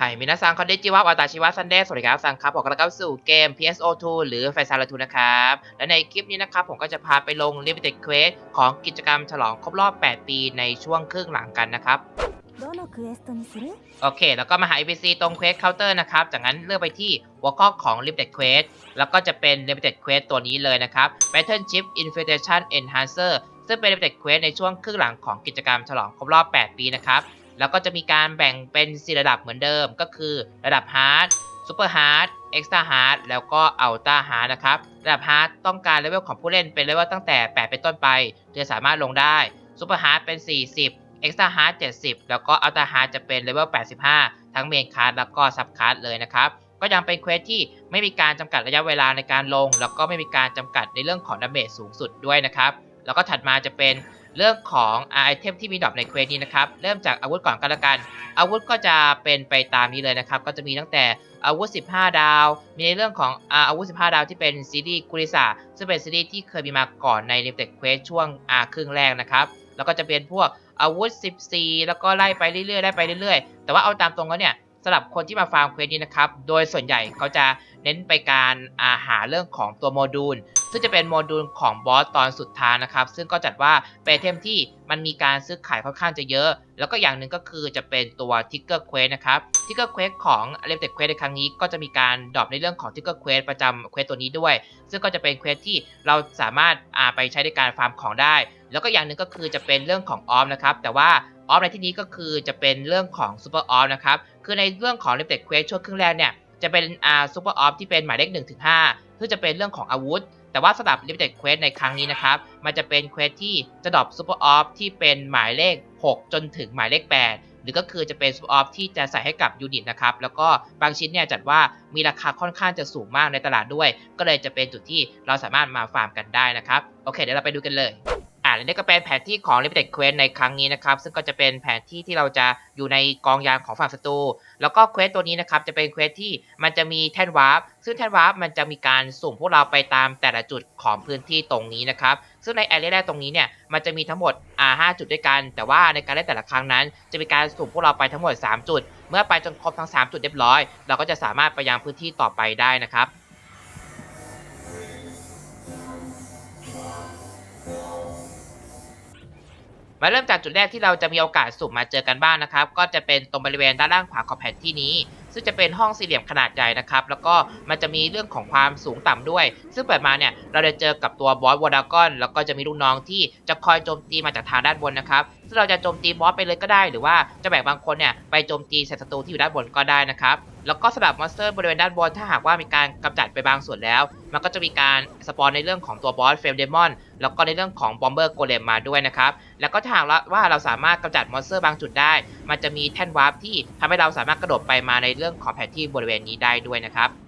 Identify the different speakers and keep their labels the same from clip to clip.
Speaker 1: ไฮมินาซังคอนเดจิวะวตชิวซันเดสวัสดีครับสังครับผมกำลังเข้าสู่เกม PSO2 หรือไฟซาลาทูนะครับ และในคลิปนี้นะครับ ผมก็จะพาไปลง Limited Quest ของกิจกรรมฉลองครบรอบ 8 ปีในช่วงครึ่งหลังกันนะครับโอเค แล้วก็มาหา NPC ตรง Quest Counter นะครับ จากนั้นเลือกไปที่หัวข้อของ Limited Quest แล้วก็จะเป็น Limited Quest ตัวนี้เลยนะครับ Battle Chip Infiltration Enhancer ซึ่งเป็น Limited Quest ในช่วงครึ่งหลังของกิจกรรมฉลองครบรอบ 8 ปีนะครับ แล้วก็จะมีการแบ่งเป็น4ระดับเหมือนเดิม ก็คือระดับ Hard Super Hard Extra Hard แล้วก็ Ultra Hard นะครับ ระดับ Hard ต้องการเลเวลของผู้เล่นเป็นเลเวลตั้งแต่ 8 เป็นต้นไปถึงจะสามารถลงได้ Super Hard เป็น 40 Extra Hard 70 แล้วก็ Ultra Hard จะเป็นเลเวล 85 ทั้งเมนคาร์ดแล้วก็ซับคาร์ดเลยนะครับก็ยังเป็นเควสที่ไม่มีการจำกัดระยะเวลาในการลง แล้วก็ไม่มีการจำกัดในเรื่องของดาเมจสูงสุดด้วยนะครับ แล้วก็ถัดมาจะเป็น เรื่องของไอเทมที่มีดรอปในเควสนี้นะครับ เริ่มจากอาวุธก่อนกันละกัน อาวุธก็จะเป็นไปตามนี้เลยนะครับ ก็จะมีตั้งแต่อาวุธ 15 ดาว มีในเรื่องของอาวุธ 15 ดาวที่เป็นซีรีส์กุริสาซึ่งเป็นซีรีส์ที่เคยมีมาก่อนใน Limited Quest ช่วงอาครึ่งแรกนะครับ แล้วก็จะเป็นพวกอาวุธ 14 แล้วก็ไล่ไปเรื่อยๆไล่ไปเรื่อยๆ แต่ว่าเอาตามตรงแล้วเนี่ย สำหรับคนที่มาฟาร์มเควสนี้นะครับ โดยส่วนใหญ่เขาจะเน้นไปการอาหาเรื่องของตัวโมดูล ซึ่งจะเป็นโมดูลของบอสตอนสุดท้ายนะครับ ซึ่งก็จัดว่าเป็นเทมที่มันมีการซื้อขายค่อนข้างจะเยอะ แล้วก็อย่างหนึ่งก็คือจะเป็นตัวทิกเกอร์เควสนะครับ ทิกเกอร์เควสของเลมเต็ดเควสในครั้งนี้ ก็จะมีการดรอปในเรื่องของทิกเกอร์เควสประจำเควสตัวนี้ด้วย ซึ่งก็จะเป็นเควสที่เราสามารถาไปใช้ในการฟาร์มของได้ แล้วก็อย่างหนึ่งก็คือจะเป็นเรื่องของออฟนะครับ แต่ว่าออฟในที่นี้ก็คือจะเป็นเรื่องของซูเปอร์ออฟนะครับ คือในเรื่องของเลเต็ดเควสช่วงครึ่งแรกเนี่ยจะเป็นอ่าซูเปอร์ออฟที่เป็นหมายเลข1นถึงหซึ่งจะเป็นเรื่องของอาวุธ แต่ว่าสำหรับ Limited Quest ในครั้งนี้นะครับ มันจะเป็นเควสที่จะดรอปซูเปอร์ออฟที่เป็นหมายเลข 6 จนถึงหมายเลข 8 หรือก็คือจะเป็นซูเปอร์ออฟที่จะใส่ให้กับยูนิตนะครับ แล้วก็บางชิ้นเนี่ยจัดว่ามีราคาค่อนข้างจะสูงมากในตลาดด้วย ก็เลยจะเป็นจุดที่เราสามารถมาฟาร์มกันได้นะครับ โอเค เดี๋ยวเราไปดูกันเลย และนี่ก็เป็นแผนที่ของ Limited Quest ในครั้งนี้นะครับ ซึ่งก็จะเป็นแผนที่ที่เราจะอยู่ในกองยานของฝั่งศัตรูแล้วก็เควสตัวนี้นะครับจะเป็นเควสที่มันจะมีแท่นวาร์ปซึ่งแท่นวาร์ปมันจะมีการสุ่มพวกเราไปตามแต่ละจุดของพื้นที่ตรงนี้นะครับ ซึ่งในแอเรียแรกตรงนี้เนี่ยมันจะมีทั้งหมดอ่า5จุดด้วยกัน แต่ว่าในการเล่นแต่ละครั้งนั้น จะมีการสุ่มพวกเราไปทั้งหมด 3 จุด เมื่อไปจนครบทั้ง 3 จุดเรียบร้อย เราก็จะสามารถไปยังพื้นที่ต่อไปได้นะครับ มาเริ่มจากจุดแรกที่เราจะมีโอกาสสุ่มมาเจอกันบ้างนะครับ ก็จะเป็นตรงบริเวณด้านล่างขวาของแผนที่นี้ ซึ่งจะเป็นห้องสี่เหลี่ยมขนาดใหญ่นะครับ แล้วก็มันจะมีเรื่องของความสูงต่ำด้วย ซึ่งเปิดมาเนี่ยเราจะเจอกับตัวบอสวอดากอนแล้วก็จะมีลูกน้องที่จะคอยโจมตีมาจากทางด้านบนนะครับ ซึ่งเราจะโจมตีบอสไปเลยก็ได้ หรือว่าจะแบ่งบางคนเนี่ยไปโจมตีใส่ศัตรูที่อยู่ด้านบนก็ได้นะครับ แล้วก็สำหรับมอนสเตอร์บริเวณด้านบนถ้าหากว่ามีการกำจัดไปบางส่วนแล้ว มันก็จะมีการสปอนในเรื่องของตัวบอสเฟลเดมอนแล้วก็ในเรื่องของบอมเบอร์โกเลมมาด้วยนะครับ แล้วก็ถ้าหากว่าเราสามารถกำจัดมอนสเตอร์บางจุดได้ มันจะมีแท่นวาร์ปที่ทำให้เราสามารถกระโดดไปมาในเรื่องของแผนที่บริเวณนี้ได้ด้วยนะครับ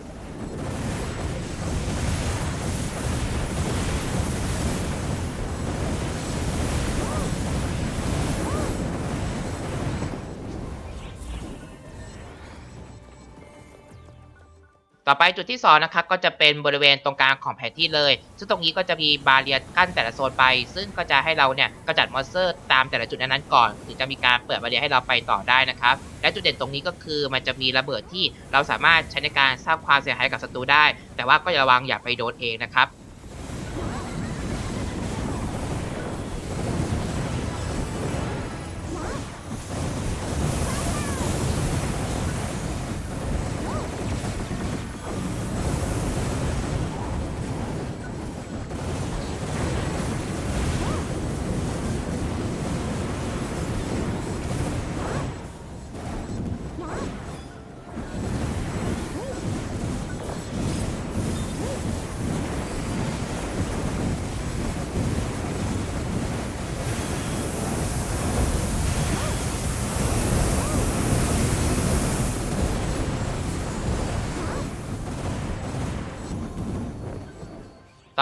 Speaker 1: ต่อไปจุดที่2นะครับก็จะเป็นบริเวณตรงกลางของแผนที่เลย ซึ่งตรงนี้ก็จะมีบาเรียกั้นแต่ละโซนไป ซึ่งก็จะให้เราเนี่ยกำจัดมอนสเตอร์ตามแต่ละจุดนั้นๆก่อนถึงจะมีการเปิดบาเรียให้เราไปต่อได้นะครับ และจุดเด่นตรงนี้ก็คือมันจะมีระเบิดที่เราสามารถใช้ในการสร้างความเสียหายกับศัตรูได้ แต่ว่าก็อย่าระวังอย่าไปโดนเองนะครับ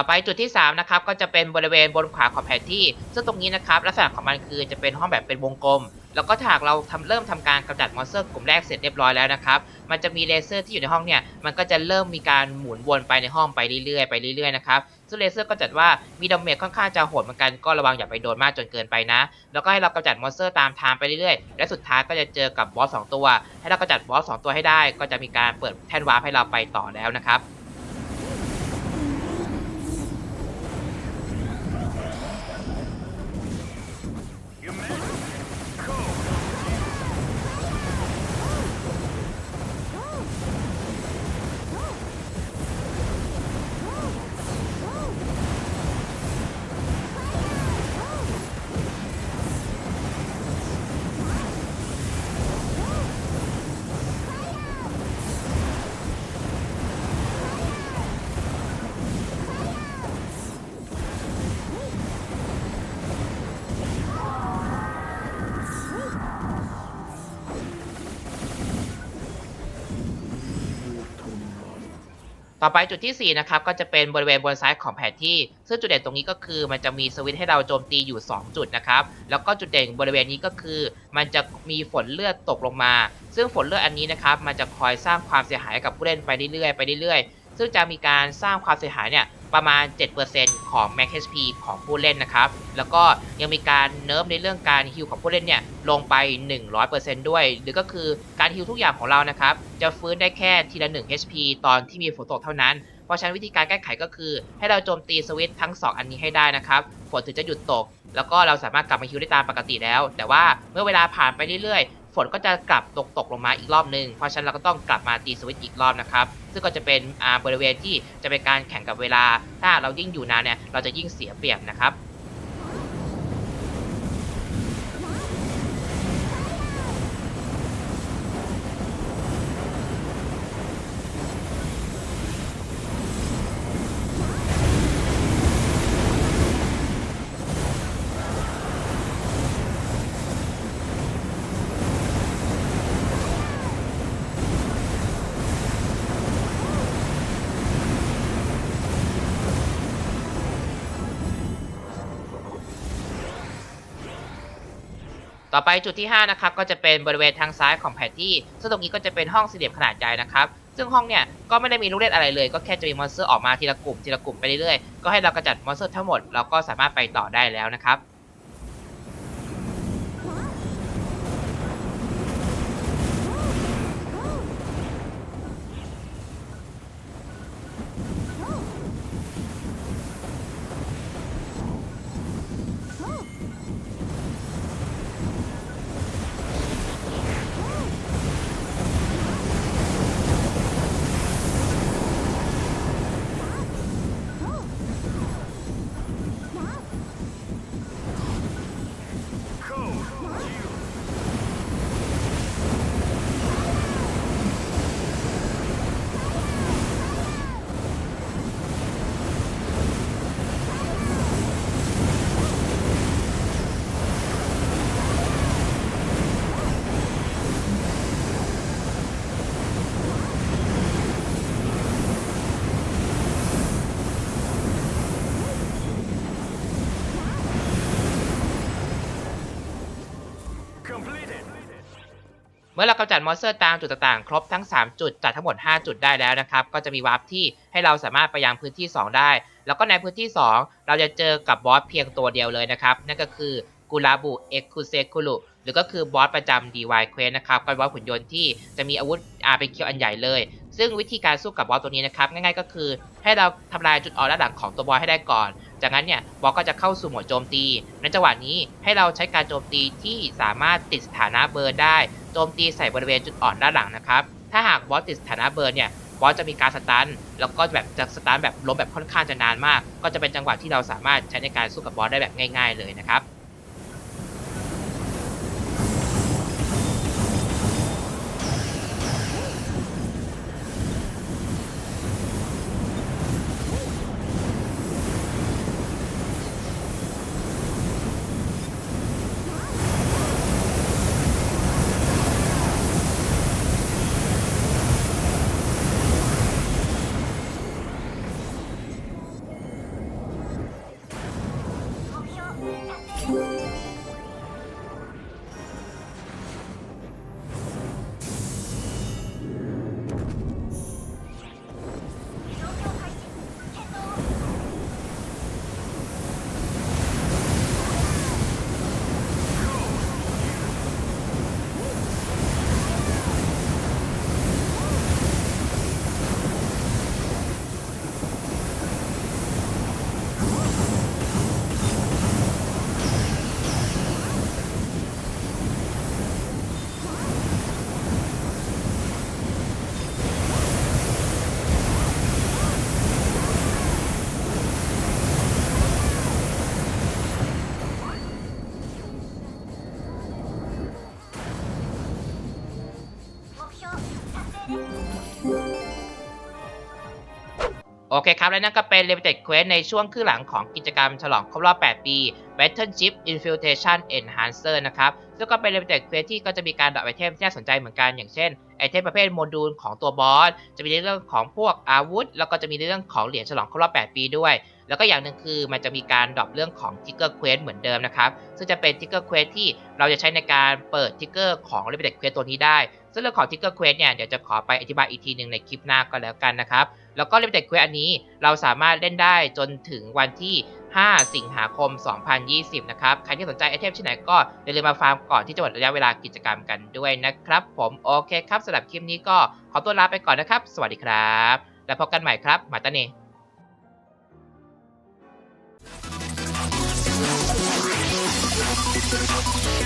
Speaker 1: ต่อไปจุดที่ 3 นะครับ ก็จะเป็นบริเวณบนขวาของแผนที่ ซึ่งตรงนี้นะครับ ลักษณะของมันคือจะเป็นห้องแบบเป็นวงกลม แล้วก็ถ้าหากเราทำเริ่มทำการกำจัดมอนสเตอร์กลุ่มแรกเสร็จเรียบร้อยแล้วนะครับ มันจะมีเลเซอร์ที่อยู่ในห้องเนี่ย มันก็จะเริ่มมีการหมุนวนไปในห้องไปเรื่อยๆไปเรื่อยๆนะครับ ซึ่งเลเซอร์ก็จัดว่ามีดาเมจค่อนข้างจะโหดเหมือนกันก็ระวังอย่าไปโดนมากจนเกินไปนะ แล้วก็ให้เรากำจัดมอนสเตอร์ตามทางไปเรื่อยๆ และสุดท้ายก็จะเจอกับบอสสองตัว ให้เรากำจัดบอสสองตัวให้ได้ ก็จะมีการเปิดแท่นวาร์ปให้เราไปต่อแล้วนะครับ ต่อไปจุดที่ 4 นะครับ ก็จะเป็นบริเวณบนซ้ายของแผนที่ ซึ่งจุดเด่นตรงนี้ก็คือมันจะมีสวิตให้เราโจมตีอยู่ 2 จุดนะครับ แล้วก็จุดเด่นบริเวณนี้ก็คือ มันจะมีฝนเลือดตกลงมา ซึ่งฝนเลือดอันนี้นะครับ มันจะคอยสร้างความเสียหายกับผู้เล่นไปเรื่อยๆไปเรื่อยๆ ซึ่งจะมีการสร้างความเสียหายเนี่ยประมาณ 7%ของ Max HP ของผู้เล่นนะครับ แล้วก็ยังมีการเนิร์ฟในเรื่องการฮิลของผู้เล่นเนี่ยลงไป 100%ด้วย หรือก็คือการฮิลทุกอย่างของเรานะครับ จะฟื้นได้แค่ทีละ 1 HP ตอนที่มีฝนตกเท่านั้น เพราะฉะนั้นวิธีการแก้ไขก็คือ ให้เราโจมตีสวิตทั้ง 2 อันนี้ให้ได้นะครับ ฝนถึงจะหยุดตก แล้วก็เราสามารถกลับมาฮิลได้ตามปกติแล้ว แต่ว่าเมื่อเวลาผ่านไปเรื่อยๆ ลก็จะกลับตกตกลงมาอีกรอบหนึ่งเพราะฉะนั้นเราก็ต้องกลับมาตีสวิตช์อีกรอบนะครับ ซึ่งก็จะเป็นบริเวณที่จะเป็นการแข่งกับเวลา ถ้าเรายิ่งอยู่นานเนี่ยเราจะยิ่งเสียเปรียบนะครับ ต่อไปจุดที่5นะครับก็จะเป็นบริเวณทางซ้ายของแผนที่ซึ่งตรงนี้ก็จะเป็นห้องสี่เหลี่ยมขนาดใหญ่นะครับซึ่งห้องเนี่ยก็ไม่ได้มีลูกเล่นอะไรเลย ก็แค่จะมีมอนสเตอร์ออกมาทีละกลุ่มทีละกลุ่มไปเรื่อยๆก็ให้เรากระจัดมอนสเตอร์ทั้งหมดเราก็สามารถไปต่อได้แล้วนะครับ มื่อเรากำจัดมอนสเตอร์ตามจุดต่างๆ ครบทั้ง 3 จุดจากทั้งหมด 5 จุดได้แล้วนะครับ ก็จะมีวาร์ปที่ให้เราสามารถไปยังพื้นที่ 2 ได้ แล้วก็ในพื้นที่ 2 เราจะเจอกับบอสเพียงตัวเดียวเลยนะครับ นั่นก็คือกูราบุเอ็กคุเซคุรุหรือก็คือบอสประจำ DY Quest นะครับเป็นบอสหุ่นยนต์ที่จะมีอาวุธอาเป็นเคียวอันใหญ่เลย ซึ่งวิธีการสู้กับบอสตัวนี้นะครับ ง่ายๆก็คือ ให้เราทำลายจุดอ่อนด้านหลังของตัวบอสให้ได้ก่อน จากนั้นเนี่ยบอสก็จะเข้าสู่โหมดโจมตี ในจังหวะนี้ให้เราใช้การโจมตีที่สามารถติดสถานะเบิร์ได้ โจมตีใส่บริเวณจุดอ่อนด้านหลังนะครับ ถ้าหากบอสติดสถานะเบิร์เนี่ยบอสจะมีการสตันแล้วก็แบบจะสตันแบบล้มแบบค่อนข้างจะนานมาก ก็จะเป็นจังหวะที่เราสามารถใช้ในการสู้กับบอสได้แบบง่าย ๆ เลยนะครับ โอเคครับ และนั่นก็เป็น Limited Quest ในช่วงครึ่งหลังของกิจกรรมฉลองครบรอบ 8 ปี Battle Chip Infiltration Enhancer นะครับ ซึ่งก็เป็น Limited Quest ที่ก็จะมีการดรอปไอเทมที่น่าสนใจเหมือนกัน อย่างเช่น ไอเทมประเภทโมดูลของตัวบอส จะมีในเรื่องของพวกอาวุธ แล้วก็จะมีในเรื่องของเหรียญฉลองครบรอบ 8 ปีด้วย แล้วก็อย่างหนึ่งคือมันจะมีการดรอปเรื่องของ Trigger Quest เหมือนเดิมนะครับ ซึ่งจะเป็น Trigger Quest ที่เราจะใช้ในการเปิด Trigger ของ Limited Quest ตัวนี้ได้ ซึ่งเรื่องของ Trigger Quest เนี่ยเดี๋ยวจะขอไปอธิบายอีกทีหนึ่งในคลิปหน้าก็แล้วกันนะครับ แล้วก็ Limited Quest อันนี้เราสามารถเล่นได้จนถึงวันที่ 5 สิงหาคม 2020 นะครับ ใครที่สนใจไอเทมที่ไหนก็อย่าลืมมาฟาร์มก่อนที่จะหมดระยะเวลากิจกรรมกันด้วยนะครับ ผมโอเคครับสำหรับคลิปนี้ก็ขอตัวลาไปก่อนนะครับ สวัสดีครับ แล้วพบกันใหม่ครับมาตาเน Thank you.